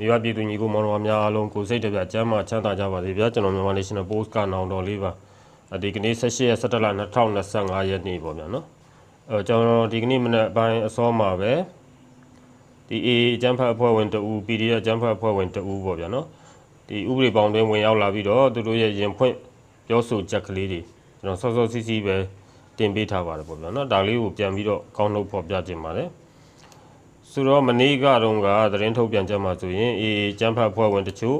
မိဘပြည်သူညီကိုမောင်နှမများအားလုံးကိုယ်စိတ်တပြကျမ်းမာချမ်းသာကြပါစေဗျာကျွန်တော်မြန်မာ National Post ကနောင်တော်လေးပါအဒီကနေ့18ရက်17လ2025ရက်နေ့ပေါ့ဗျာနော်အဲကျွန်တော်ဒီကနေ့မနေ့အပိုင်းအစောမှာပဲဒီ A အကျန်းဖတ်အဖွဲ့ဝင်တူ PDF အကျန်းဖတ်အဖွဲ့ဝင်တူပေါ့ဗျာနော်ဒီဥပဒေပေါင်းတွင်ဝင်ရောက်လာပြီးတော့သူတို့ရဲ့ရင်ဖွင့်ပြောဆိုချက်ကလေးတွေကျွန်တော်စောစောစီးစီးပဲတင်ပေးထားပါတယ်ပေါ့ဗျာနော်ဒါလေးကိုပြန်ပြီးတော့ကောင်းနှုတ်ဖော်ပြခြင်းပါတယ် ဆိုတော့မနေ့ကတော့ကသတင်းထုတ်ပြန်ချက်မှာဆိုရင်အေးကျန်းဖတ်ဖွဲ့ဝင်တချို့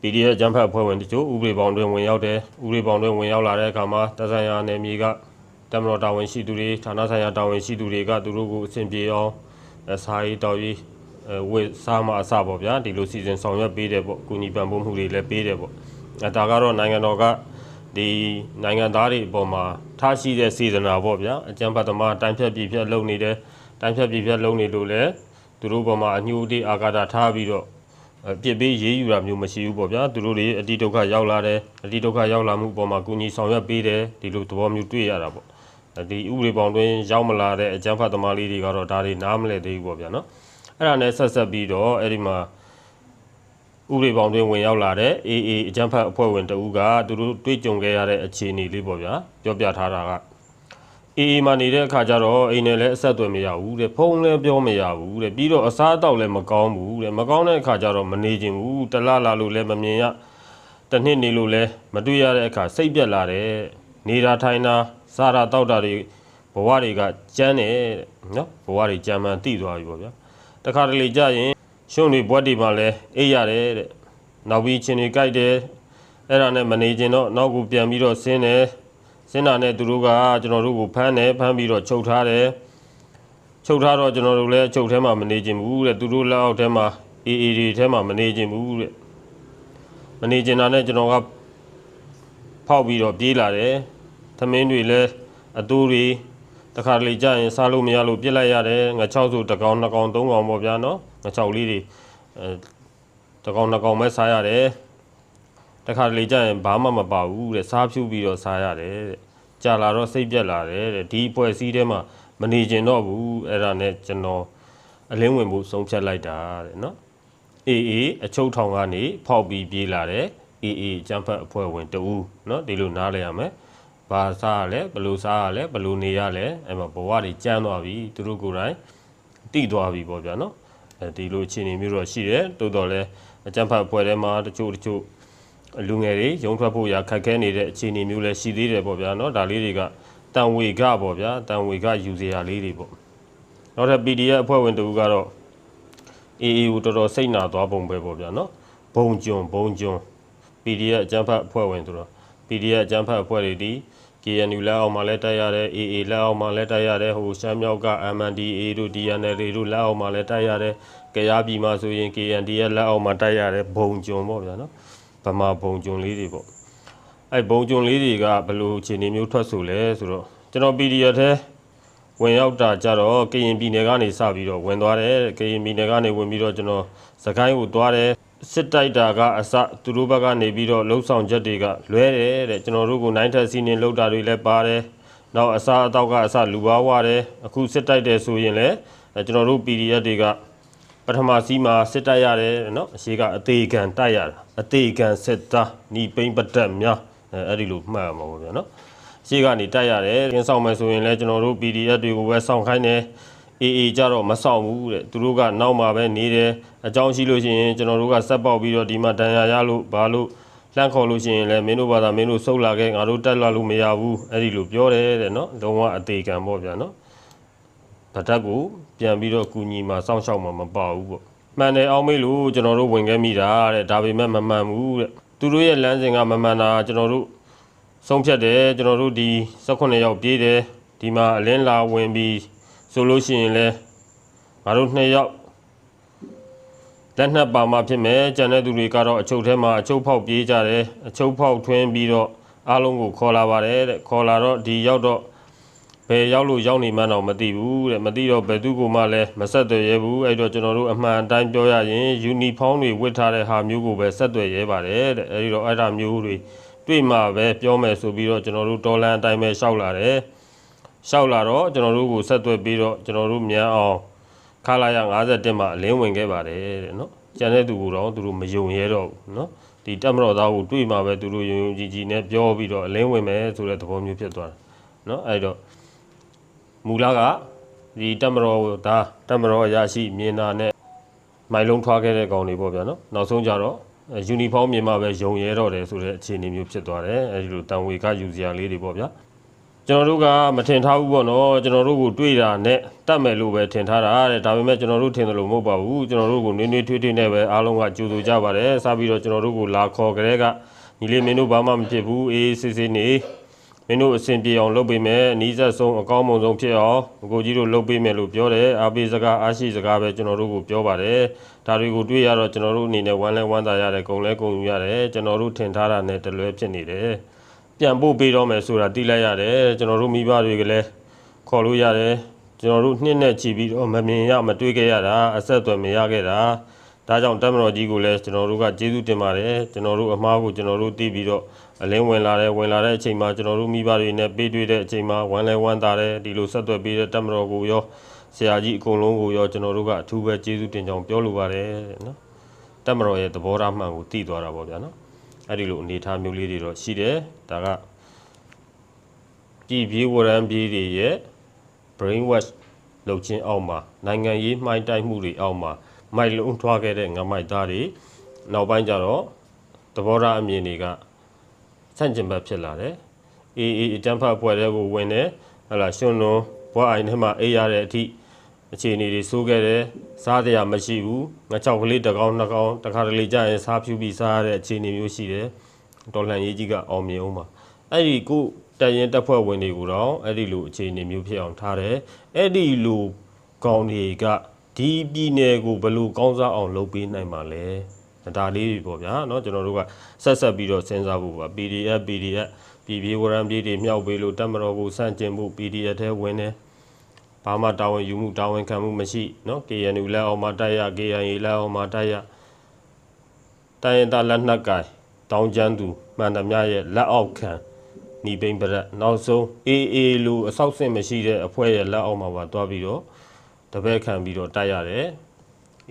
PDF ကျန်းဖတ်ဖွဲ့ဝင်တချို့ဥပဒေပေါင်းတွင်ဝင်ရောက်တယ်ဥပဒေပေါင်းတွင်ဝင်ရောက်လာတဲ့အခါမှာတဆိုင်ရာနယ်မြေကတမတော်တာဝန်ရှိသူတွေဌာနဆိုင်ရာတာဝန်ရှိသူတွေကသူတို့ကိုအဆင်ပြေအောင်အဲစာရေးတော်ရေးအဲဝစ်စားမအစပေါ့ဗျာဒီလိုစီစဉ်ဆောင်ရွက်ပေးတယ်ပေါ့ကုညီပံ့ပိုးမှုတွေလည်းပေးတယ်ပေါ့အဲဒါကတော့နိုင်ငံတော်ကဒီနိုင်ငံသားတွေအပေါ်မှာထားရှိတဲ့စေတနာပေါ့ဗျာအကျန်းဖတ်သမားတိုင်းဖြတ်ပြည်ဖြတ်လုပ်နေတယ် တိုင်းဖြတ်ပြည်ဖြတ်လုံးနေလို့လည်းသူတို့ပေါ်မှာအညှို့အတေးအာဃာတထားပြီးတော့အပြစ်ပေးရေးယူတာမျိုးမရှိဘူးပေါ့ဗျာသူတို့တွေအတိဒုက္ခရောက်လာတယ်အတိဒုက္ခရောက်လာမှုပေါ်မှာကုညီဆောင်ရွက်ပေးတယ်ဒီလိုသဘောမျိုးတွေ့ရတာပေါ့ဒီဥပဒေပေါင်းတွင်ရောက်မလာတဲ့အကြမ်းဖက်သမားလေးတွေကတော့ဒါတွေနားမလဲသေးဘူးပေါ့ဗျာနော်အဲ့ဒါနဲ့ဆက်ဆက်ပြီးတော့အဲ့ဒီမှာဥပဒေပေါင်းတွင်ဝင်ရောက်လာတဲ့ AA အကြမ်းဖက်အဖွဲ့ဝင်တဦးကသူတို့တွေ့ကြုံခဲ့ရတဲ့အခြေအနေလေးပေါ့ဗျာပြောပြထားတာက အေးအေးမှနေတဲ့အခါကျတော့အိမ်နဲ့လည်းအဆက်အသွယ်မရဘူးတဲ့ဖုန်းလည်းပြောမရဘူးတဲ့ပြီးတော့အစားအသောက်လည်းမကောင်းဘူးတဲ့မကောင်းတဲ့အခါကျတော့မနေခြင်းဘူးတလားလာလို့လည်းမမြင်ရတစ်နှစ်နေလို့လည်းမတွေ့ရတဲ့အခါစိတ်ပြက်လာတယ်နေတာထိုင်တာစားတာတောက်တာတွေဘဝတွေကကျန်းတယ်တဲ့နော်ဘဝတွေကြမ်းမှန်တိသွားပြီပေါ့ဗျာတခါတလေကြာရင်ရှုံးတွေဘွက်တွေမှလည်းအေးရတယ်တဲ့နောက်ပြီးချင်းတွေကြိုက်တယ်အဲ့ဒါနဲ့မနေခြင်းတော့နောက်ကိုပြန်ပြီးတော့ဆင်းတယ် စင်တာနဲ့သူတို့ကကျွန်တော်တို့ကိုဖမ်းတယ်ဖမ်းပြီးတော့ချုပ်ထားတယ်ချုပ်ထားတော့ကျွန်တော်တို့လည်းအချုပ်ထဲမှာမနေခြင်းဘူးတဲ့သူတို့လက်အောက်ထဲမှာအေးအေးတွေထဲမှာမနေခြင်းဘူးတဲ့မနေခြင်းတာနဲ့ကျွန်တော်ကဖောက်ပြီးတော့ပြေးလာတယ်သမင်းတွေလည်းအတူတွေတခါတလေကြာရင်စားလို့မရလို့ပြစ်လိုက်ရတယ်ငါ6ဆိုတစ်ကောင်နှစ်ကောင်သုံးကောင်ပေါ့ဗျာနော်ငါ6လေးတွေအဲတစ်ကောင်နှစ်ကောင်ပဲစားရတယ် တခါတလေကြာရင်ဘာမှမပါဘူးတဲ့စားဖြူပြီးတော့စားရတယ်တဲ့ကြာလာတော့စိတ်ပြက်လာတယ်တဲ့ဒီအဖွဲ့အစည်းထဲမှာမနေကျင်တော့ဘူးအဲ့ဒါနဲ့ကျွန်တော်အလင်းဝင်ဖို့ဆုံးဖြတ်လိုက်တာတဲ့နော်အေးအေးအချုပ်ထောင်ကနေဖောက်ပြီးပြေးလာတယ်အေးအေးကျန်းဖတ်အဖွဲ့ဝင်တူနော်ဒီလိုနားလဲရမယ်ဘာစားရလဲဘယ်လိုစားရလဲဘယ်လိုနေရလဲအဲ့မှာဘဝတွေကျန်းသွားပြီသူတို့ကိုယ်တိုင်တိသွားပြီပေါ့ဗျာနော်အဲဒီလိုအခြေအနေမျိုးတော့ရှိတယ်တိုးတော်လဲအကျန်းဖတ်အဖွဲ့ထဲမှာတချို့တချို့ လူငယ်တွေရုံထွက်ဖို့ရခက်ခဲနေတဲ့အခြေအနေမျိုးလည်းရှိသေးတယ်ပေါ့ဗျာเนาะဒါလေးတွေကတန်ဝေကပေါ့ဗျာတန်ဝေကယူစရာလေးတွေပေါ့နောက်ထပ် PDF အဖွဲ့ဝင်တူကတော့ AA ကိုတော်တော်စိတ်နာသွားပုံပဲပေါ့ဗျာเนาะဘုံကျွန်းဘုံကျွန်း PDF အကြမ်းဖက်အဖွဲ့ဝင်ဆိုတော့ PDF အကြမ်းဖက်အဖွဲ့တွေဒီ KNU လက်အောက်မှာလည်းတိုက်ရတယ် AA လက်အောက်မှာလည်းတိုက်ရတယ်ဟိုရှမ်းမြောက်က MNDA တို့ DNL တို့လက်အောက်မှာလည်းတိုက်ရတယ်ကြရားပြည်မှာဆိုရင် KND ရဲ့လက်အောက်မှာတိုက်ရတယ်ဘုံကျွန်းပေါ့ဗျာเนาะ ဗမာဘုံကျုံလေးတွေပေါ့အဲ့ဘုံကျုံလေးတွေကဘယ်လိုအခြေအနေမျိုးထွက်ဆိုလဲဆိုတော့ကျွန်တော် PDF ထဲဝင်ရောက်တာကြတော့ကရင်ပြည်နယ်ကနေစပြီးတော့ဝင်သွားတယ်ကရင်ပြည်နယ်ကနေဝင်ပြီးတော့ကျွန်တော်စကိုင်းကိုသွားတယ်စစ်တိုက်တာကအစသူတို့ဘက်ကနေပြီးတော့လှုပ်ဆောင်ချက်တွေကလွဲတယ်တဲ့ကျွန်တော်တို့ကိုနိုင်ထက်စီးနေလှုပ်တာတွေလည်းပါတယ်နောက်အစားအသောက်ကအစလူပါဝတယ်အခုစစ်တိုက်တယ်ဆိုရင်လည်းအဲကျွန်တော်တို့ PDF တွေကပ ထမစီးမှာစစ်တိုက်ရတယ်နော်အရှိကအသေးခံတိုက်ရတာအသေးခံစစ်သားညီပိန်ပတက်များအဲအဲ့ဒီလိုမှတ်ရမှာပေါ့ဗျာနော်အရှိကနေတိုက်ရတယ်ကင်းဆောင်မယ်ဆိုရင်လည်းကျွန်တော်တို့ PDF တွေကိုပဲစောင့်ခိုင်းတယ်အေးအေးကြတော့မဆောင်ဘူးတဲ့သူတို့ကနောက်မှာပဲနေတယ်အကြောင်းရှိလို့ရှိရင်ကျွန်တော်တို့ကဆက်ပေါက်ပြီးတော့ဒီမှာတန်ရာရလို့ဘာလို့လှမ်းခေါ်လို့ရှိရင်လည်းမင်းတို့ဘာသာမင်းတို့ဆုတ်လာခဲ့ငါတို့တက်လာလို့မရဘူးအဲ့ဒီလိုပြောတယ်တဲ့နော်လုံးဝအသေးခံပေါ့ဗျာနော် ဗတ်တက်ကိုပြန်ပြီးတော့ကူညီမှာစောင့်ရှောက်မှာမပါဘူးပေါ့မှန်တယ်အောင်မေးလို့ကျွန်တော်တို့ဝင်ခဲ့မိတာတဲ့ဒါပေမဲ့မမှန်ဘူးတဲ့သူတို့ရဲ့လမ်းစဉ်ကမမှန်တာကျွန်တော်တို့ဆုံးဖြတ်တယ်ကျွန်တော်တို့ဒီ18ရောက်ပြေးတယ်ဒီမှာအလင်းလာဝင်ပြီးဆိုလို့ရှိရင်လဲငါတို့နှစ်ယောက်လက်နှစ်ပါမှဖြစ်မယ်ကျန်တဲ့သူတွေကတော့အချုပ်ထဲမှာအချုပ်ဖောက်ပြေးကြတယ်အချုပ်ဖောက်ထွင်းပြီးတော့အားလုံးကိုခေါ်လာပါတယ်တဲ့ခေါ်လာတော့ဒီရောက်တော့ ဘယ်ရောက်လို့ရောက်နေမှန်းတော့မသိဘူးတဲ့မသိတော့ဘယ်သူကမှလည်းမဆက်သွယ်ရဲဘူးအဲ့တော့ကျွန်တော်တို့အမှန်အတိုင်းပြောရရင်ယူနီဖောင်းတွေဝတ်ထားတဲ့ဟာမျိုးကိုပဲဆက်သွယ်ရဲပါတယ်တဲ့အဲ့ဒီတော့အဲ့ဒါမျိုးတွေတွေ့မှပဲပြောမယ်ဆိုပြီးတော့ကျွန်တော်တို့ဒေါ်လန်အတိုင်းပဲရှောက်လာတယ်ရှောက်လာတော့ကျွန်တော်တို့ကိုဆက်သွယ်ပြီးတော့ကျွန်တော်တို့မြန်အောင်ခလာရ51မှာအလင်းဝင်ခဲ့ပါတယ်တဲ့နော်ကျန်တဲ့သူကတော့သူတို့မယုံရဲတော့ဘူးနော်ဒီတက်မတော်သားကိုတွေ့မှာပဲသူတို့ယုံယုံကြည်ကြည်နဲ့ပြောပြီးတော့အလင်းဝင်မယ်ဆိုတဲ့သဘောမျိုးဖြစ်သွားတာနော်အဲ့တော့ မူလကဒီတက်မတော်သားတက်မတော်ရရှိမြင်တာနဲ့မိုင်လုံးထွားခဲ့တဲ့ကောင်တွေပေါ့ဗျာနော်နောက်ဆုံးကြတော့ယူနီဖောင်းမြင်မှပဲယုံရဲတော့တယ်ဆိုတဲ့အခြေအနေမျိုးဖြစ်သွားတယ်အဲဒီလိုတန်ဝေကယူစရာလေးတွေပေါ့ဗျာကျွန်တော်တို့ကမထင်ထားဘူးပေါ့နော်ကျွန်တော်တို့ကိုတွေ့တာနဲ့တတ်မယ်လို့ပဲထင်ထားတာတဲ့ဒါပေမဲ့ကျွန်တော်တို့ထင်တယ်လို့မဟုတ်ပါဘူးကျွန်တော်တို့ကိုနွေးနွေးထွေးထွေးနဲ့ပဲအားလုံးကကြိုဆိုကြပါတယ်စပြီးတော့ကျွန်တော်တို့ကိုလာခေါ်ကြတဲ့ကညီလေးမင်းတို့ဘာမှမဖြစ်ဘူးအေးစစ်စစ်နေ မင်းတို့အဆင်ပြေအောင်လုပ်ပေးမယ်အနီးစပ်ဆုံးအကောင်းမွန်ဆုံးဖြစ်အောင်အကိုကြီးတို့လုပ်ပေးမယ်လို့ပြောတယ်အားပေးစကားအားရှိစကားပဲကျွန်တော်တို့ကိုပြောပါတယ်ဒါတွေကိုတွေ့ရတော့ကျွန်တော်တို့အနေနဲ့ဝမ်းလဲဝမ်းသာရတယ်ဂုံလဲဂုံယူရတယ်ကျွန်တော်တို့ထင်ထားတာနဲ့တလွဲဖြစ်နေတယ်ပြန်ပို့ပေးတော့မယ်ဆိုတာသိလိုက်ရတယ်ကျွန်တော်တို့မိဘတွေကလည်းခေါ်လို့ရတယ်ကျွန်တော်တို့နှစ်နဲ့ချီပြီးတော့မမြင်ရမတွေ့ခဲ့ရတာအဆက်အသွယ်မရခဲ့တာဒါကြောင့်တက်မတော်ကြီးကိုလည်းကျွန်တော်တို့ကကျေးဇူးတင်ပါတယ်ကျွန်တော်တို့အမားကိုကျွန်တော်တို့သိပြီးတော့ အလင်းဝင်လာတယ်ဝင်လာတဲ့အချိန်မှာကျွန်တော်တို့မိဘတွေနဲ့ပေးတွေ့တဲ့အချိန်မှာဝမ်းလဲဝမ်းသာတယ်ဒီလိုဆက်သွယ်ပေးတဲ့တက်မတော်ကိုရောဆရာကြီးအကုန်လုံးကိုရောကျွန်တော်တို့ကအထူးပဲကျေးဇူးတင်ကြောင်းပြောလိုပါတယ်တဲ့နော်တက်မတော်ရဲ့သဘောထားမှန်ကိုသိသွားတာပေါ့ဗျာနော်အဲ့ဒီလိုအနေအထားမျိုးလေးတွေတော့ရှိတယ်ဒါကပြည်ပြေးဝရမ်းပြေးတွေရဲ့ brain wash လုပ်ခြင်းအောက်မှာနိုင်ငံရေးမှိုင်းတိုက်မှုတွေအောက်မှာမိုက်လုံးထွားခဲ့တဲ့ငမိုက်သားတွေနောက်ပိုင်းကျတော့သဘောထားအမြင်တွေက ဆန့်ကျင်ဘက်ဖြစ်လာတယ်အေးအေးအတန်းဖတ်ပွဲတွေကိုဝင်တယ်ဟလာရှင်နုံဘွားအိုင်ထဲမှာအေးရတဲ့အထိအခြေအနေတွေစိုးခဲ့တယ်စားတရားမရှိဘူးငါချောက်ကလေးတစ်ကောင်နှစ်ကောင်တစ်ခါတလေကြာရင်စားဖြူပြီးစားရတဲ့အခြေအနေမျိုးရှိတယ်တော်လှန်ရေးကြီးကအောင်မြင်အောင်ပါအဲ့ဒီကိုတရင်တက်ဖွဲ့ဝင်တွေကိုတော့အဲ့ဒီလိုအခြေအနေမျိုးဖြစ်အောင်ထားတယ်အဲ့ဒီလိုကောင်းတွေကဒီပြည်နယ်ကိုဘယ်လိုကောင်းစားအောင်လုပ်ပေးနိုင်မှာလဲ ဒါလေးတွေပေါ့ဗျာเนาะကျွန်တော်တို့ကဆက်ဆက်ပြီးတော့စဉ်းစားဖို့ပါ PDF PDF ပြည်ပြေဝရံပြည်တွေမြောက်ပေးလို့တက်မတော်ကိုစန့်ကျင်မှု PDF ထဲဝင်တယ် ဘာမှတာဝန်ယူမှုတာဝန်ခံမှုမရှိเนาะ KNU လက်အောက်မှာတိုက်ရ KNA လက်အောက်မှာတိုက်ရတိုင်းရင်းသားလက်နက်ကင်တောင်းကျမ်းသူမှန်သမျှရဲ့လက်အောက်ခံညီပိန်ပရက်နောက်ဆုံး AA လူအဆောက်အဆင့်မရှိတဲ့အဖွဲ့ရဲ့လက်အောက်မှာပါတွားပြီးတော့တပည့်ခံပြီးတော့တိုက်ရတယ်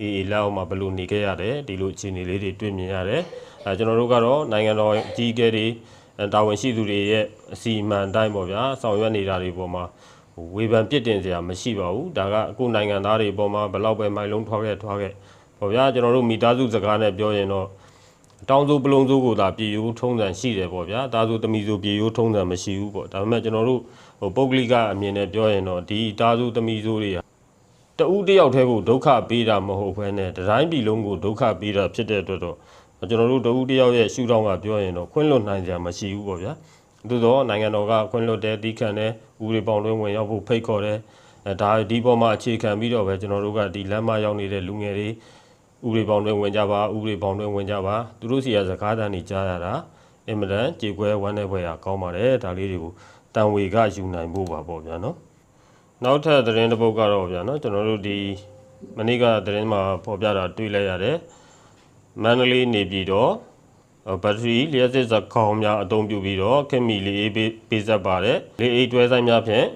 AA လက်အောက်မှာဘယ်လိုနေခဲ့ရတယ်ဒီလိုအခြေအနေလေးတွေတွေ့မြင်ရတယ်အဲကျွန်တော်တို့ကတော့နိုင်ငံတော်အကြီးအကဲတွေအဲတာဝန်ရှိသူတွေရဲ့အစီအမံအတိုင်းပေါ့ဗျာဆောင်ရွက်နေတာတွေပေါ်မှာဟိုဝေဖန်ပြစ်တင်စရာမရှိပါဘူးဒါကအခုနိုင်ငံသားတွေပေါ်မှာဘယ်လောက်ပဲမိုင်လုံးထွားခဲ့ထွားခဲ့ပေါ့ဗျာကျွန်တော်တို့မိသားစုစကားနဲ့ပြောရင်တော့တောင်းစိုးပလုံးစိုးကိုသာပြည်ယူထုံးစံရှိတယ်ပေါ့ဗျာတာစုတမီစုပြည်ယူထုံးစံမရှိဘူးပေါ့ဒါပေမဲ့ကျွန်တော်တို့ဟိုပုဂ္ဂလိကအမြင်နဲ့ပြောရင်တော့ဒီတာစုတမီစုတွေဟာ တဦးတစ်ယောက်တည်းကိုဒုက္ခပေးတာမဟုတ်ဘဲနဲ့တတိုင်းပြည်လုံးကိုဒုက္ခပေးတာဖြစ်တဲ့အတွက်တော့ကျွန်တော်တို့တဦးတစ်ယောက်ရဲ့ရှုထောင့်ကပြောရင်တော့ခွင့်လွတ်နိုင်ကြမရှိဘူးပေါ့ဗျာသို့တော့နိုင်ငံတော်ကခွင့်လွှတ်တဲ့တီးခန့်တဲ့ဥပဒေပေါင်းတွင်းဝင်ရောက်ဖို့ဖိတ်ခေါ်တဲ့အဲဒါဒီပေါ်မှာအခြေခံပြီးတော့ပဲကျွန်တော်တို့ကဒီလမ်းမရောက်နေတဲ့လူငယ်တွေဥပဒေပေါင်းတွင်းဝင်ကြပါဥပဒေပေါင်းတွင်းဝင်ကြပါသူတို့စီကစကားတန်းနေကြားရတာအင်မတန်ကြေကွဲဝမ်းနေပွဲရကောင်းပါတယ်ဒါလေးတွေကိုတန်ဝေကယူနိုင်ဖို့ပါပေါ့ဗျာနော် နောက်ထပ်သတင်းတစ်ပုဒ်ကတော့ဗျာနော်ကျွန်တော်တို့ဒီမနေ့ကသတင်းမှာပေါ်ပြတာတွေ့လိုက်ရတယ်မန္တလေးနေပြည်တော်ဘက်ထရီလျှက်စစ်စကောင်းများအသုံးပြုပြီးတော့ခင်မီလေးအေးပေးပေးဆက်ပါတယ်လေးအိတ်တွဲဆိုင်များဖြင့်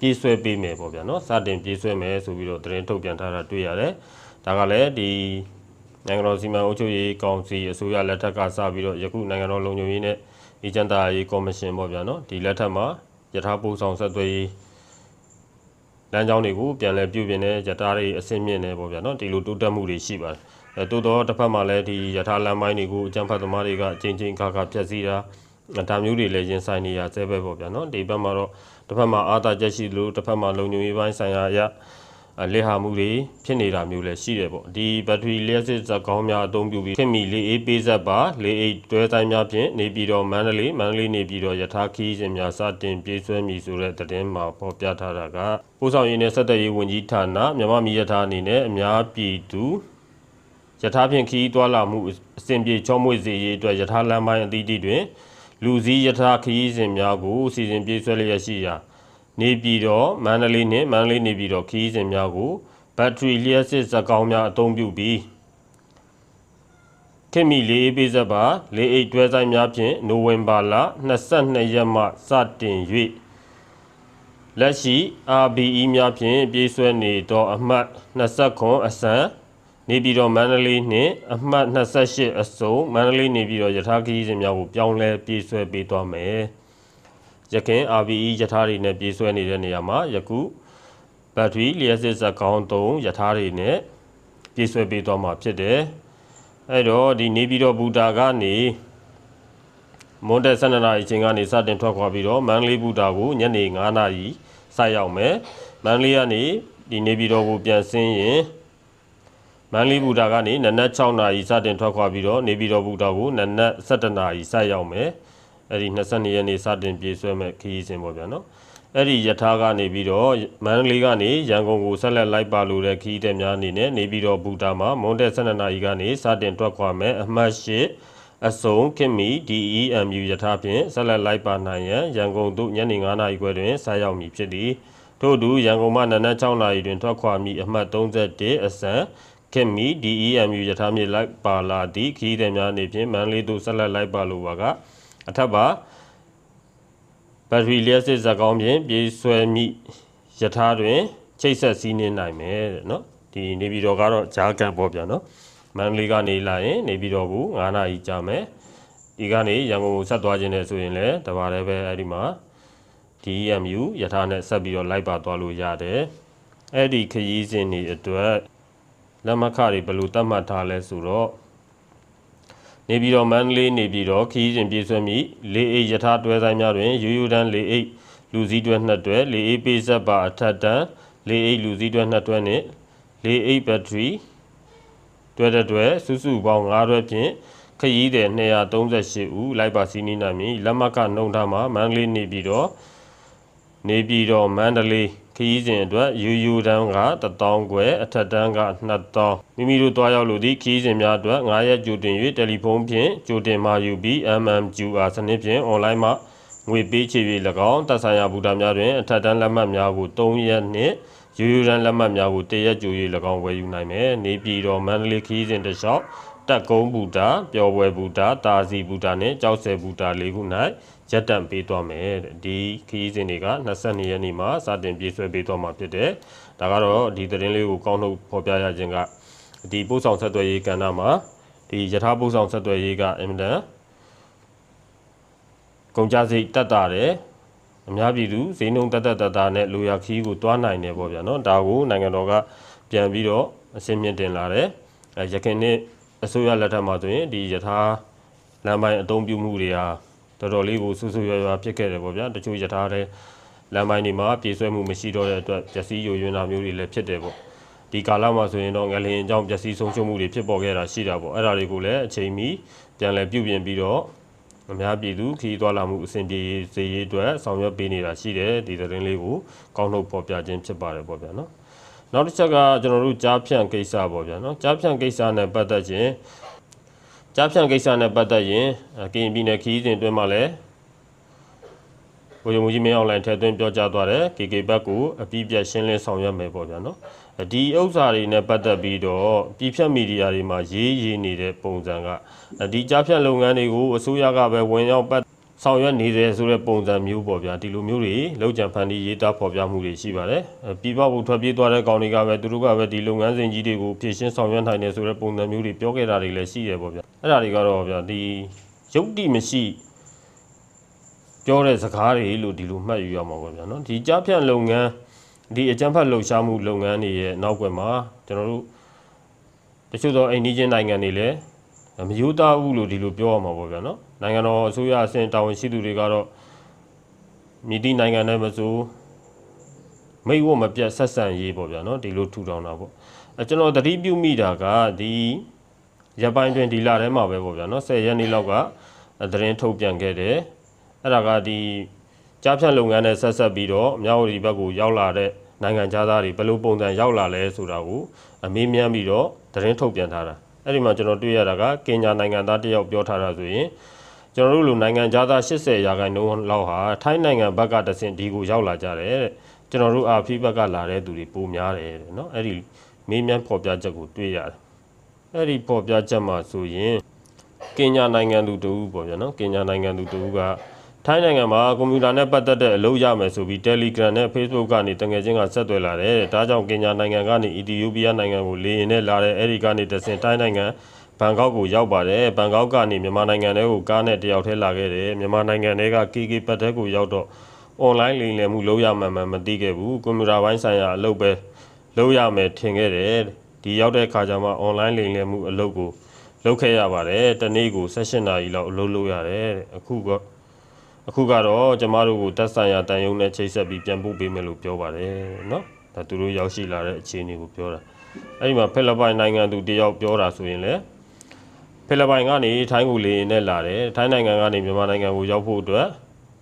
ပြေးဆွဲပေးမယ်ပေါ့ဗျာနော်စတင်ပြေးဆွဲမယ်ဆိုပြီးတော့သတင်းထုတ်ပြန်ထားတာတွေ့ရတယ်ဒါကလည်းဒီနိုင်ငံတော်စီမံအုပ်ချုပ်ရေးကောင်စီအစိုးရလက်ထက်ကစပြီးတော့ယခုနိုင်ငံတော်လုံခြုံရေးနဲ့အေဂျင့်တာရေးကော်မရှင်ပေါ့ဗျာနော်ဒီလက်ထက်မှာယထာပို့ဆောင်ဆက်သွယ်ရေး လမ်းကြောင်းတွေကိုပြန်လည်ပြုပြင်တဲ့ယထာတွေအဆင့်မြင့်နေပေါ့ဗျာနော်ဒီလိုတိုးတက်မှုတွေရှိပါတယ်အဲတိုးတော့တစ်ဖက်မှာလည်းဒီယထာလမ်းပိုင်းတွေကိုအကြံဖတ်သမားတွေကအချင်းချင်းခါခါဖြတ်စည်းတာဒါမျိုးတွေလည်းရင်ဆိုင်နေရဆဲပဲပေါ့ဗျာနော်ဒီဘက်မှာတော့တစ်ဖက်မှာအာသာချက်ရှိလို့တစ်ဖက်မှာလုံခြုံရေးပိုင်းဆိုင်ရာအရအ လက်ဟာမှုတွေဖြစ်နေတာမျိုးလည်းရှိတယ်ပေါ့ဒီဘက်ထရီလျှက်စစ်ဇက်ကောင်းများအသုံးပြုပြီးခင်မီလေးအေးပေးဆက်ပါလေးအိတ်တွဲတိုင်းများဖြင့်နေပြည်တော်မန္တလေးမန္တလေးနေပြည်တော်ယထာခီးစဉ်များစတင်ပြေးဆွဲမည်ဆိုတဲ့သတင်းမှာပေါ်ပြထားတာကပို့ဆောင်ရေးနဲ့ဆက်သွယ်ရေးဝန်ကြီးဌာနမြန်မာပြည်ယထာအနေနဲ့အများပြည်သူယထာဖြင့်ခီးတွာလာမှုအစဉ်ပြေချောမွေ့စေရေးအတွက်ယထာလမ်းပိုင်းအသီးသီးတွင် လူစည်းယထာခီးစဉ်များကိုစီစဉ်ပြေးဆွဲလျက်ရှိရာ နေပြည်တော်မန္တလေးနှင့်မန္တလေးနေပြည်တော်ခီးစဉ်များကိုဘက်ထရီလျှက်စစ်ဇက်ကောင်းများအသုံးပြုပြီးခင်မီလေးပေးဆက်ပါလေးအိတ်တွဲဆိုင်များဖြင့်နိုဝင်ဘာလ22ရက်မှစတင်၍လက်ရှိ RBE များဖြင့်ပြေးဆွဲနေသောအမှတ်29အစံနေပြည်တော်မန္တလေးနှင့်အမှတ်28အစုံမန္တလေးနေပြည်တော်ယထာခီးစဉ်များကိုပြောင်းလဲပြေးဆွဲပေးသွားမယ်။ ရခင် RBE ယထာတွေနဲ့ပြေးဆွဲနေတဲ့နေရာမှာယခုဘက်ထရီလျှက်စစ်စက်ကောင်း3ယထာတွေနဲ့ပြေးဆွဲပေးသွားမှာဖြစ်တယ်။အဲ့တော့ဒီနေပြည်တော်ဘူတာကနေမွန်တက်12နာရီအချိန်ကနေစတင်ထွက်ခွာပြီးတော့မန္တလေးဘူတာကိုညနေ9နာရီဆိုက်ရောက်မယ်။မန္တလေးကနေဒီနေပြည်တော်ကိုပြန်ဆင်းရင်မန္တလေးဘူတာကနေနနက်6နာရီစတင်ထွက်ခွာပြီးတော့နေပြည်တော်ဘူတာကိုနနက်17နာရီဆိုက်ရောက်မယ်။ အဲ့ဒီ22ရက်နေ့စတင်ပြေးဆွဲမဲ့ခရီးစဉ်ပေါ့ဗျာနော်။အဲ့ဒီယထာကနေပြီးတော့မန္တလေးကနေရန်ကုန်ကိုဆက်လက်လိုက်ပါလို့တဲ့ခရီးသည်များအနေနဲ့နေပြည်တော်ဘူတာမှာမွန်တက်12နာရီကနေစတင်ထွက်ခွာမဲ့အမှတ်၈အစုံခင်မီ DEMU ယထာဖြင့်ဆက်လက်လိုက်ပါနိုင်ရန်ရန်ကုန်သို့ညနေ9နာရီခွဲတွင်ဆက်ရောက်မည်ဖြစ်သည်ထို့အတူရန်ကုန်မှနနက်6နာရီတွင်ထွက်ခွာမည့်အမှတ်31အစံခင်မီ DEMU ယထာဖြင့်လိုက်ပါလာသည့်ခရီးသည်များအနေဖြင့်မန္တလေးသို့ဆက်လက်လိုက်ပါလိုပါက အထက်ပါဘက်ထရီလျှက်စစ်ဇက်ကောင်းဖြင့်ပြေးဆွဲမိယထာတွင်ချိတ်ဆက်စည်းနှင်းနိုင်မယ်တဲ့နော်ဒီနေပြည်တော်ကတော့ဂျားကန်ပေါ့ဗျာနော်မန္တလေးကနေလာရင်နေပြည်တော်ကို9နာရီကြာမယ်ဒီကနေရန်ကုန်ကိုဆက်သွားခြင်းနဲ့ဆိုရင်လည်းတပါးလည်းပဲအဲ့ဒီမှာ DMU ယထာနဲ့ဆက်ပြီးတော့လိုက်ပါသွားလို့ရတယ်အဲ့ဒီခရီးစဉ်တွေအတွက်လက်မခတွေဘယ်လိုသတ်မှတ်ထားလဲဆိုတော့ နေပြည်တော်မန္တလေးနေပြည်တော်ခရီးစဉ်ပြည့်စွက်မိလေအိတ်ယထာတွဲဆိုင်များတွင်ယူယူတန်းလေအိတ်လူစည်းတွဲနှစ်တွဲလေအိတ်ပေးဆက်ပါအထက်တန်းလေအိတ်လူစည်းတွဲနှစ်တွဲနဲ့လေအိတ်ဘက်ထရီတွဲတဲ့တွဲစုစုပေါင်း9တွဲဖြင့်ခရီးသည်238ဦးလိုက်ပါစီးနီးနိုင်မည်လက်မကနှုံထားမှာမန္တလေးနေပြည်တော်နေပြည်တော်မန္တလေး ခရီးစဉ်အတွက်ယူယူတန်းက1000ကျွဲအထက်တန်းက2000မိမိတို့တွားရောက်လို့သည့်ခရီးစဉ်များအတွက်9ရက်ကြိုတင်၍တယ်လီဖုန်းဖြင့်ကြိုတင်မှာယူပြီး MMQR စနစ်ဖြင့် online မှာငွေပေးချေပြီး၎င်းသက်ဆိုင်ရာဘူတာများတွင်အထက်တန်းလက်မှတ်များကို3ရက်နှင့်ယူယူတန်းလက်မှတ်များကို1ရက်ကြို၍၎င်းဝယ်ယူနိုင်မယ်နေပြည်တော်မန္တလေးခရီးစဉ်တစ်လျှောက်တက်ကုန်းဘူတာပျော်ပွဲဘူတာတာစီဘူတာနဲ့ကြောက်ဆယ်ဘူတာလေးခု၌ ရက်တန့်ပေးသွားမယ်တဲ့ဒီခရီးစဉ်တွေက22ရက်နေ့မှာစတင်ပြေးဆွဲပေးသွားမှာဖြစ်တယ်ဒါကတော့ဒီသတင်းလေးကိုကောင်းထုတ်ဖော်ပြရခြင်းကဒီပို့ဆောင်ဆက်သွယ်ရေးကဏ္ဍမှာဒီယထာပို့ဆောင်ဆက်သွယ်ရေးကအင်မတန်ကုန်ကြစိတ်တက်တာတယ်အများပြည်သူဈေးနှုန်းတက်တက်တက်တာနဲ့လူရခီးကိုတွားနိုင်တယ်ပေါ့ဗျာနော်ဒါကိုနိုင်ငံတော်ကပြန်ပြီးတော့အစင်းမြင့်တင်လာတယ်အဲရခိုင်နှစ်အစိုးရလက်ထက်မှာဆိုရင်ဒီယထာလမ်းပိုင်းအသုံးပြုမှုတွေဟာ တော်တော်လေးကိုဆူဆူရွာရွာဖြစ်ခဲ့တယ်ပေါ့ဗျာတချို့ယထာတဲ့လမ်းပိုင်းတွေမှာပြေးဆွဲမှုမရှိတော့တဲ့အတွက်ပျက်စီးယိုယွင်းတာမျိုးတွေလည်းဖြစ်တယ်ပေါ့ဒီကာလမှာဆိုရင်တော့ငလျင်အကြောင်းပျက်စီးဆုံးရှုံးမှုတွေဖြစ်ပေါ်ခဲ့တာရှိတာပေါ့အဲ့ဒါတွေကိုလည်းအချိန်မီပြန်လည်ပြုပြင်ပြီးတော့အများပြည်သူခီးသွားလာမှုအဆင်ပြေစေရေးအတွက်ဆောင်ရွက်ပေးနေတာရှိတယ်ဒီသတင်းလေးကိုကောင်းထုတ်ပေါ်ပြခြင်းဖြစ်ပါတယ်ပေါ့ဗျာနော်နောက်တစ်ချက်ကကျွန်တော်တို့ကြားဖြန့်ကိစ္စပေါ့ဗျာနော်ကြားဖြန့်ကိစ္စနဲ့ပတ်သက်ခြင်း ကြားဖြန့်ကိစ္စနဲ့ပတ်သက်ရင်အဲကရင်ပြည်နယ်ခီးစဉ်အတွင်းမှာလည်းဘိုးရုံကြီးမင်းအောင်လိုင်းထည့်သွင်းပြောကြားသွားတယ် KK ဘက်ကိုအပြည့်ပြတ်ရှင်းလင်းဆောင်ရွက်မယ်ပေါ့ဗျာနော်ဒီဥစ္စာတွေနဲ့ပတ်သက်ပြီးတော့ပြည်ဖြတ်မီဒီယာတွေမှာရေးရေးနေတဲ့ပုံစံကဒီကြားဖြတ်လုပ်ငန်းတွေကိုအစိုးရကပဲဝင်ရောက်ပတ် ဆောင်ရွက်နေတယ်ဆိုတဲ့ပုံစံမျိုးပေါ့ဗျာဒီလိုမျိုးတွေလောက်ကြံဖန်တီးရေးသားဖော်ပြမှုတွေရှိပါတယ်ပြည်ပဘုထွက်ပြေးသွားတဲ့ကောင်တွေကပဲသူတို့ကပဲဒီလုပ်ငန်းစဉ်ကြီးတွေကိုဖြည့်ရှင်းဆောင်ရွက်နိုင်တယ်ဆိုတဲ့ပုံစံမျိုးတွေပြောခဲ့တာတွေလည်းရှိတယ်ပေါ့ဗျာအဲ့ဒါတွေကတော့ဗျာဒီရုပ်တိမရှိပြောတဲ့စကားတွေလို့ဒီလိုမှတ်ယူရမှာပေါ့ဗျာနော်ဒီကြားဖြတ်လုပ်ငန်းဒီအကြမ်းဖက်လှုပ်ရှားမှုလုပ်ငန်းတွေရဲ့နောက်ွယ်မှာကျွန်တော်တို့တချို့သောအိန္ဒိချင်းနိုင်ငံတွေလည်းမယူသားဘူးလို့ဒီလိုပြောရမှာပေါ့ဗျာနော် နိုင်ငံတော်အစိုးရအဆင့်တာဝန်ရှိသူတွေကတော့မြစ်တိနိုင်ငံနဲ့မစိုးမိတ်ဝတ်မပြတ်ဆက်ဆံရေးပေါ့ဗျာနော်ဒီလိုထူထောင်တာပေါ့အဲကျွန်တော်သတိပြုမိတာကဒီရပိုင်းတွင်ဒီလထဲမှာပဲပေါ့ဗျာနော်10ရက်နေ့လောက်ကသတင်းထုတ်ပြန်ခဲ့တယ်အဲ့ဒါကဒီကြားဖြတ်လုပ်ငန်းနဲ့ဆက်ဆက်ပြီးတော့မြောက်ဝတီဘက်ကိုရောက်လာတဲ့နိုင်ငံသားတွေဘယ်လိုပုံစံရောက်လာလဲဆိုတာကိုအမေးမြန်းပြီးတော့သတင်းထုတ်ပြန်ထားတာအဲ့ဒီမှာကျွန်တော်တွေ့ရတာကကင်ညာနိုင်ငံသားတယောက်ပြောထားတာဆိုရင် ကျွန်တော်တို့လူနိုင်ငံသား80ရာခိုင်နှုန်းလောက်ဟာထိုင်းနိုင်ငံဘက်ကတဆင့်ဒီကိုရောက်လာကြတယ်တဲ့ကျွန်တော်တို့အာဖီဘက်ကလာတဲ့သူတွေပိုများတယ်တဲ့နော်အဲ့ဒီမေးမြန်းဖော်ပြချက်ကိုတွေ့ရတယ်အဲ့ဒီဖော်ပြချက်မှာဆိုရင်ကင်ညာနိုင်ငံသူတူပေါ့ဗျာနော်ကင်ညာနိုင်ငံသူတူကထိုင်းနိုင်ငံမှာကွန်ပျူတာနဲ့ပတ်သက်တဲ့အလုပ်ရမယ်ဆိုပြီး Telegram နဲ့ Facebook ကနေတငယ်ချင်းကဆက်သွယ်လာတယ်။ဒါကြောင့်ကင်ညာနိုင်ငံကနေအီသီယိုးပီးယားနိုင်ငံကိုလေယာဉ်နဲ့လာတဲ့အဲဒီကနေတဆင့်ထိုင်းနိုင်ငံ ဘန်ကောက်ကိုရောက်ပါတယ်ဘန်ကောက်ကနေမြန်မာနိုင်ငံထဲကိုကားနဲ့တယောက်ထဲလာခဲ့တယ်မြန်မာနိုင်ငံထဲက KK ပတ်တဲကိုရောက်တော့ online လိမ်လည်မှုလုပ်ရမှန်မှန်မသိခဲ့ဘူးကွန်ပျူတာပိုင်းဆိုင်ရာအလုပ်ပဲလုပ်ရမယ်ထင်ခဲ့တယ်ဒီရောက်တဲ့အခါကျမှ online လိမ်လည်မှုအလုပ်ကိုလုပ်ခဲ့ရပါတယ်တနေ့ကို16နာရီလောက်အလုပ်လုပ်ရတယ်အခုကအခုကတော့ကျမတို့ကိုတက်ဆိုင်ရာတန်ယုံနဲ့ချိတ်ဆက်ပြီးပြန်ပို့ပေးမယ်လို့ပြောပါတယ်နော်ဒါသူတို့ရောက်ရှိလာတဲ့အခြေအနေကိုပြောတာအဲ့ဒီမှာဖိလစ်ပိုင်နိုင်ငံသူတယောက်ပြောတာဆိုရင်လည်း ဖိလစ်ပိုင်ကနေထိုင်းကိုလေယာဉ်နဲ့လာတယ်ထိုင်းနိုင်ငံကနေမြန်မာနိုင်ငံကိုရောက်ဖို့အတွက်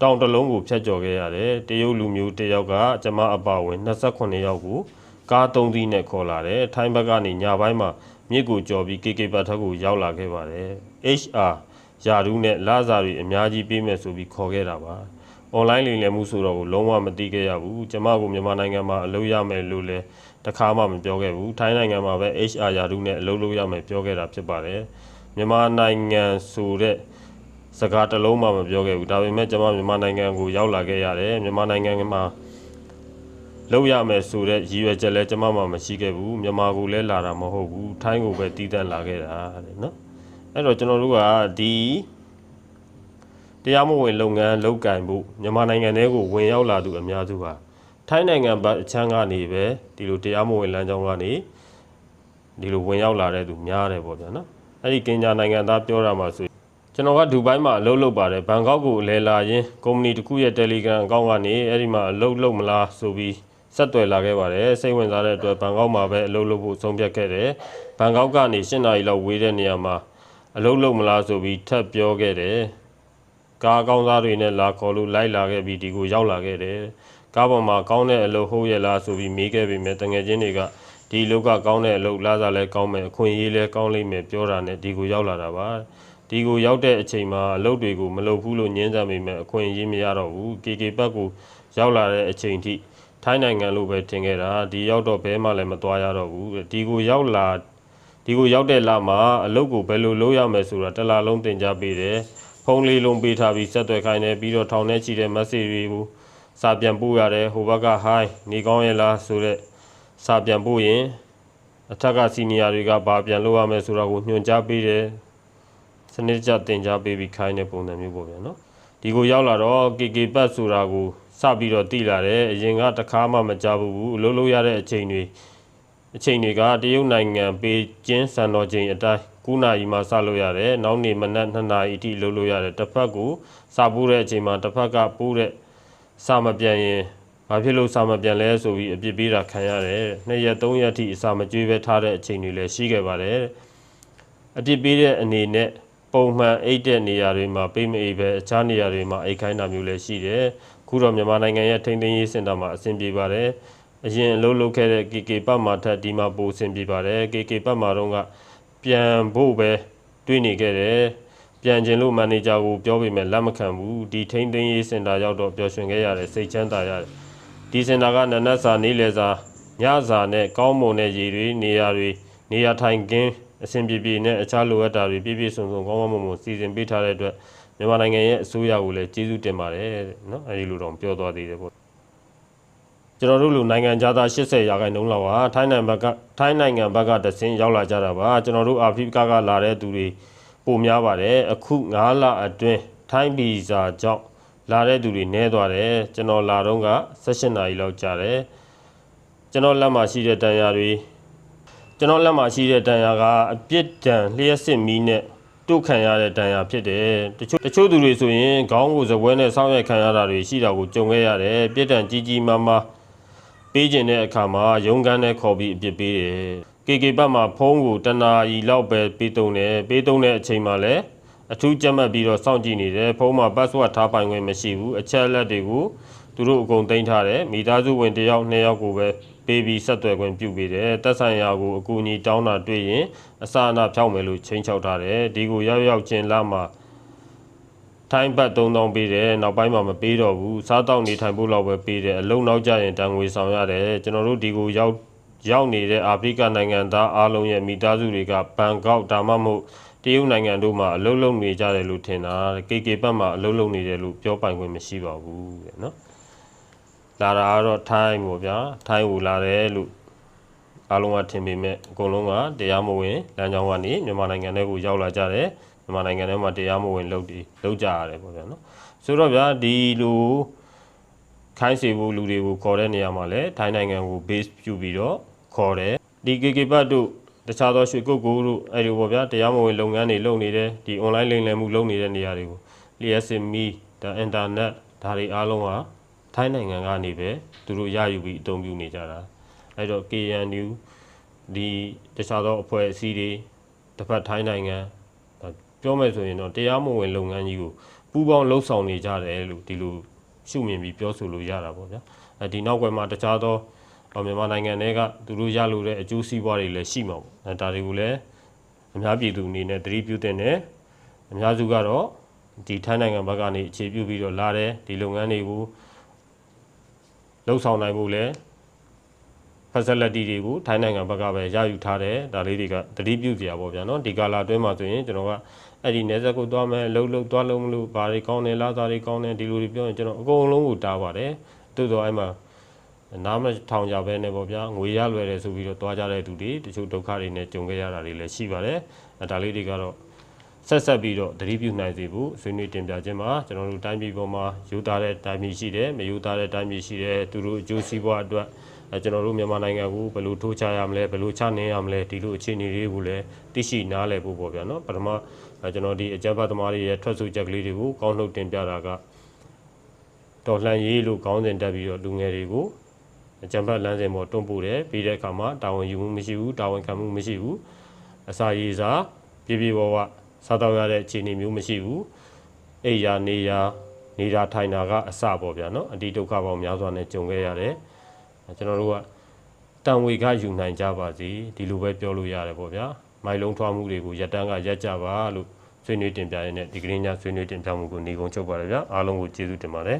တောင်တလုံးကိုဖျက်ကျော်ခဲ့ရတယ်တရုတ်လူမျိုးတယောက်ကကျမအပါဝင်28ယောက်ကိုကား၃စီးနဲ့ခေါ်လာတယ်ထိုင်းဘက်ကနေညပိုင်းမှာမြစ်ကိုကျော်ပြီး KK ဘတ်ထက်ကိုရောက်လာခဲ့ပါတယ် HR ယာဒူးနဲ့လာစာတွေအများကြီးပေးမယ်ဆိုပြီးခေါ်ခဲ့တာပါ။ online လိမ်လည်မှုဆိုတော့ကိုလုံးဝမသိခဲ့ရဘူး။ကျမကိုမြန်မာနိုင်ငံမှာအလုပ်ရမယ်လို့လည်းတစ်ခါမှမပြောခဲ့ဘူး။ထိုင်းနိုင်ငံမှာပဲ HR ယာဒူးနဲ့အလုပ်လုပ်ရမယ်ပြောခဲ့တာဖြစ်ပါတယ်။ မြန်မာနိုင်ငံဆိုတဲ့စကားတစ်လုံးမှမပြောခဲ့ဘူး။ဒါပေမဲ့ကျမမြန်မာနိုင်ငံကိုရောက်လာခဲ့ရတယ်။မြန်မာနိုင်ငံမှာလောက်ရမယ်ဆိုတဲ့ရည်ရွယ်ချက်လည်းကျမမှမရှိခဲ့ဘူးမြန်မာကိုလည်းလာတာမဟုတ်ဘူးထိုင်းကိုပဲတီးတန့်လာခဲ့တာတဲ့နော်အဲ့တော့ကျွန်တော်တို့ကဒီတရားမဝင်လုပ်ငန်းလုပ်ကင်ဖို့မြန်မာနိုင်ငံထဲကိုဝင်ရောက်လာသူအများစုဟာထိုင်းနိုင်ငံဘက်အချမ်းကနေပဲဒီလိုတရားမဝင်လမ်းကြောင်းကနေဒီလိုဝင်ရောက်လာတဲ့သူများတယ်ပေါ့ဗျာနော် အဲ့ဒီကင်ညာနိုင်ငံသားပြောတာမှာဆိုကျွန်တော်ကဒူဘိုင်းမှာအလုပ်လုပ်ပါတယ်ဘန်ကောက်ကိုလဲလာရင်ကုမ္ပဏီတစ်ခုရဲ့ Telegram အကောင့်ကနေအဲ့ဒီမှာအလုပ်လုပ်မလားဆိုပြီးဆက်သွယ်လာခဲ့ပါတယ်စိတ်ဝင်စားတဲ့အတွက်ဘန်ကောက်မှာပဲအလုပ်လုပ်ဖို့ဆုံးဖြတ်ခဲ့တယ်ဘန်ကောက်ကနေ၈နာရီလောက်ဝေးတဲ့နေရာမှာအလုပ်လုပ်မလားဆိုပြီးထပ်ပြောခဲ့တယ်ကားကောင်းသားတွေနဲ့လာခေါ်လို့လိုက်လာခဲ့ပြီးဒီကိုရောက်လာခဲ့တယ်ကားပေါ်မှာကောင်းတဲ့အလုပ်ဟုတ်ရဲ့လားဆိုပြီးမေးခဲ့ပေမဲ့တငယ်ချင်းတွေက ဒီလောက်ကကောင်းတဲ့အလုပ်လာစားလဲကောင်းမယ်အခွင့်အရေးလဲကောင်းလိမ့်မယ်ပြောတာနဲ့ဒီကိုရောက်လာတာပါဒီကိုရောက်တဲ့အချိန်မှာအလုပ်တွေကိုမလုပ်ဘူးလို့ညင်းဆန်ပေမဲ့အခွင့်အရေးမရတော့ဘူး KK ဘက်ကိုရောက်လာတဲ့အချိန်ထိထိုင်းနိုင်ငံလို့ပဲထင်ခဲ့တာဒီရောက်တော့ဘဲမှလည်းမသွားရတော့ဘူးဒီကိုရောက်လာဒီကိုရောက်တဲ့လမှာအလုပ်ကိုဘယ်လိုလုပ်ရမယ်ဆိုတာတစ်လလုံးသင်ကြားပေးတယ်ဖုန်းလေးလုံးပေးထားပြီးဆက်သွယ်ခိုင်းတယ်ပြီးတော့ထောင်ထဲချီတဲ့ message တွေကိုစာပြန်ပို့ရတယ်ဟိုဘက်က hi နေကောင်းရဲ့လားဆိုတော့ စာပြန်ပို့ရင်အထက်ကစီနီယာတွေကဘာပြန်လုပ်ရမယ်ဆိုတာကိုညွှန်ကြားပေးတယ်စနစ်တကျသင်ကြားပေးပြီးခိုင်းတဲ့ပုံစံမျိုးပေါ့ဗျာနော်ဒီကိုရောက်လာတော့ KK ပတ်ဆိုတာကိုစပြီးတော့တည်လာတယ်အရင်ကတခါမှမကြဘူးအလုပ်လုပ်ရတဲ့အချိန်တွေအချိန်တွေကတရုတ်နိုင်ငံပေကျင်းစံတော်ချိန်အတိုင်း9နာရီမှစလို့ရတယ်နောက်နေ့မနက်2နာရီအထိလုပ်လို့ရတယ်တစ်ဖက်ကိုစပိုးတဲ့အချိန်မှာတစ်ဖက်ကပိုးတဲ့စမပြန်ရင် ဘာဖြစ်လို့စာမပြန်လဲဆိုပြီးအပြစ်ပေးတာခံရတယ်။နှစ်ရက်သုံးရက်ထိအစာမကျွေးပဲထားတဲ့အချိန်တွေလည်းရှိခဲ့ပါတယ်။အပြစ်ပေးတဲ့အနေနဲ့ပုံမှန်အိတ်တဲ့နေရာတွေမှာပေးမအိပ်ပဲအခြားနေရာတွေမှာအိတ်ခိုင်းတာမျိုးလည်းရှိတယ်။ခုတော့မြန်မာနိုင်ငံရဲ့ထိန်းသိမ်းရေးစင်တာမှာအဆင်ပြေပါတယ်။အရင်အလုပ်လုပ်ခဲ့တဲ့ KK ပတ်မှာထက်ဒီမှာပိုအဆင်ပြေပါတယ်။ KK ပတ်မှာတော့ကပြန်ဖို့ပဲတွေးနေခဲ့တယ်။ပြန်ကျင်လို့မန်နေဂျာကိုပြောပေမဲ့လက်မခံဘူးဒီထိန်းသိမ်းရေးစင်တာရောက်တော့ပျော်ရွှင်ခဲ့ရတယ်စိတ်ချမ်းသာရတယ် ဒီစင်တာကနနက်စာနေ့လယ်စာညစာနဲ့ကောင်းမွန်တဲ့ရေတွေနေရာတွေနေရာထိုင်ခင်းအဆင်ပြေပြေနဲ့အခြားလိုအပ်တာတွေပြည့်ပြည့်စုံစုံကောင်းကောင်းမွန်မွန်စီစဉ်ပေးထားတဲ့အတွက်မြန်မာနိုင်ငံရဲ့အစိုးရကိုလည်းကျေးဇူးတင်ပါတယ်တဲ့နော်အဲဒီလိုတော့ပြောသွားသေးတယ်ပေါ့ကျွန်တော်တို့လူနိုင်ငံသား80ရာခိုင်နှုန်းလောက်ဟာထိုင်းနိုင်ငံဘက်ကထိုင်းနိုင်ငံဘက်ကတဆင်းရောက်လာကြတာပါကျွန်တော်တို့အာဖရိကကလာတဲ့သူတွေပိုများပါတယ်အခု9လအတွင်းထိုင်းဗီဇာကြောင့် လာတဲ့သူတွေနည်းသွားတယ်ကျွန်တော်လာတော့က16နာရီလောက်ကြာတယ်ကျွန်တော်လက်မှာရှိတဲ့တန်ရာတွေကျွန်တော်လက်မှာရှိတဲ့တန်ရာကအပြစ်ဒဏ်လျှက်စစ်မီးနဲ့တုတ်ခံရတဲ့တန်ရာဖြစ်တယ်တချို့တချို့သူတွေဆိုရင်ခေါင်းကိုဇပွဲနဲ့ဆောင်းရိုက်ခံရတာတွေရှိတာကိုကြုံခဲ့ရတယ်ပြစ်ဒဏ်ကြီးကြီးမားမားပေးခြင်းတဲ့အခါမှာရုံးကန်းနဲ့ခေါ်ပြီးအပြစ်ပေးတယ် KK ဘတ်မှာဖုန်းကိုတနာရီလောက်ပဲပေးတုံးတယ်ပေးတုံးတဲ့အချိန်မှာလည်း အထူးကြက်မှတ်ပြီးတော့စောင့်ကြည့်နေတယ်ဖုန်းမှာ password ထားပိုင်ခွင့်မရှိဘူးအချက်အလက်တွေကိုသူတို့အကုန်သိမ်းထားတယ်မိသားစုဝင်တစ်ယောက်နှစ်ယောက်ကိုပဲပေးပြီးဆက်သွယ်ခွင့်ပြုပေးတယ်တက်ဆိုင်ရာကိုအကူအညီတောင်းတာတွေ့ရင်အစာအနာဖြောက်မယ်လို့ချိန်ချောက်ထားတယ်ဒီကိုရောက်ရောက်ချင်းလာမှာထိုင်းဘတ်3000ပေးတယ်နောက်ပိုင်းမှာမပေးတော့ဘူးစားတောက်နေထိုင်ဖို့လောက်ပဲပေးတယ်အလုံးနောက်ကြရင်တန်ငွေဆောင်ရတယ်ကျွန်တော်တို့ဒီကိုရောက်ရောက်နေတဲ့အာဖရိကနိုင်ငံသားအားလုံးရဲ့မိသားစုတွေကဘန်ကောက်ဒါမှမဟုတ် တရုတ်နိုင်ငံတို့မှာအလုပ်လုပ်နေကြတယ်လို့ထင်တာ KK ဘက်မှာအလုပ်လုပ်နေတယ်လို့ပြောပိုင်ခွင့်မရှိပါဘူးတဲ့နော်လာတာကတော့ထိုင်းပေါ့ဗျာထိုင်းကိုလာတယ်လို့အားလုံးကထင်ပေမဲ့အကုန်လုံးကတရားမဝင်လမ်းကြောင်းကနေမြန်မာနိုင်ငံထဲကိုရောက်လာကြတယ်မြန်မာနိုင်ငံထဲမှာတရားမဝင်လုပ်တွေလုပ်ကြရတယ်ပေါ့ဗျာနော်ဆိုတော့ဗျာဒီလိုခိုင်းစေဖို့လူတွေကိုခေါ်တဲ့နေရာမှာလည်းထိုင်းနိုင်ငံကို base ပြုပြီးတော့ခေါ်တယ်ဒီ KK ဘတ်တို့ တခြားသောရွှေကုတ်ကိုတို့အဲ့ဒီပေါ့ဗျာတရားမဝင်လုပ်ငန်းတွေလုပ်နေတယ်ဒီ online လိမ်လည်မှုလုပ်နေတဲ့နေရာတွေကိုလျှက်စင်မီဒါ internet ဒါတွေအားလုံးကထိုင်းနိုင်ငံကနေပဲသူတို့ရယူပြီးအသုံးပြုနေကြတာအဲ့တော့ KNU ဒီတခြားသောအဖွဲ့အစည်းတွေတစ်ဖက်ထိုင်းနိုင်ငံဒါပြောမယ်ဆိုရင်တော့တရားမဝင်လုပ်ငန်းကြီးကိုပူးပေါင်းလှုပ်ဆောင်နေကြတယ်လို့ဒီလိုရှုမြင်ပြီးပြောဆိုလို့ရတာပေါ့ဗျာအဲဒီနောက်ွယ်မှာတခြားသော အော်မြန်မာနိုင်ငံတွေကသူတို့ရလို့တဲ့အကျိုးစီးပွားတွေလည်းရှိမှာပေါ့အဲဒါတွေကိုလည်းအများပြည်သူအနေနဲ့သတိပြုတဲ့နဲ့အများစုကတော့ဒီထိုင်းနိုင်ငံဘက်ကနေအခြေပြုပြီးတော့လာတယ်ဒီလုပ်ငန်းတွေကိုလှုပ်ဆောင်နိုင်ဖို့လည်း facility တွေကိုထိုင်းနိုင်ငံဘက်ကပဲရယူထားတယ်ဒါလေးတွေကသတိပြုစရာပေါ့ဗျာနော်ဒီကာလာအတွင်းမှာဆိုရင်ကျွန်တော်ကအဲ့ဒီနေဆက်ကိုသွားမယ်လှုပ်လှုပ်သွားလုံးမလို့ဘာတွေကောင်းတယ်လားသားတွေကောင်းတယ်ဒီလိုတွေပြောရင်ကျွန်တော်အကုန်လုံးကိုတားပါတယ်တိုးတော့အဲ့မှာ နားမထောင်ကြပဲနဲ့ပေါ့ဗျာငွေရလွယ်တယ်ဆိုပြီးတော့သွားကြတဲ့သူတွေတချို့ဒုက္ခတွေနဲ့ကြုံခဲ့ရတာတွေလည်းရှိပါတယ်အဲဒါလေးတွေကတော့ဆက်ဆက်ပြီးတော့သတိပြုနိုင်စေဖို့ဆွေးနွေးတင်ပြခြင်းမှာကျွန်တော်တို့တိုင်းပြည်ပေါ်မှာယူသားတဲ့တိုင်းပြည်ရှိတယ်မယူသားတဲ့တိုင်းပြည်ရှိတယ်သူတို့အကျိုးစီးပွားအတွက်အဲကျွန်တော်တို့မြန်မာနိုင်ငံကိုဘယ်လိုထိုးချရမလဲဘယ်လိုချနေရမလဲဒီလိုအခြေအနေတွေကိုလည်းသိရှိနားလည်ဖို့ပေါ့ဗျာနော်ပထမအဲကျွန်တော်ဒီအကြမ်းဖက်သမားတွေရဲ့ထွက်ဆိုချက်ကလေးတွေကိုကောင်းနှုတ်တင်ပြတာကတော်လှန်ရေးလို့ခေါင်းစဉ်တက်ပြီးတော့လူငယ်တွေကိုအ ကြမ်းဖက်လမ်းစဉ်ပေါ်တွန်းပို့တယ်ပြီးတဲ့အခါမှာတာဝန်ယူမှုမရှိဘူးတာဝန်ခံမှုမရှိဘူးအစာရည်စာပြေပြေပေါ်ကစားတော့ရတဲ့အခြေအနေမျိုးမရှိဘူးအိယာနေယာနေတာထိုင်တာကအစပေါ့ဗျာနော်အဒီဒုက္ခပေါင်းများစွာနဲ့ကြုံခဲ့ရတယ်အဲကျွန်တော်တို့ကတန်ဝေကယူနိုင်ကြပါစေဒီလိုပဲပြောလို့ရတယ်ပေါ့ဗျာမိုင်လုံးထွားမှုတွေကိုရက်တန်းကရက်ကြပါလို့ဆွေးနွေးတင်ပြရတဲ့ဒီကနေ့ညဆွေးနွေးတင်ပြမှုကိုညီကုန်းချုပ်ပါတယ်ဗျာအားလုံးကိုကျေးဇူးတင်ပါတယ်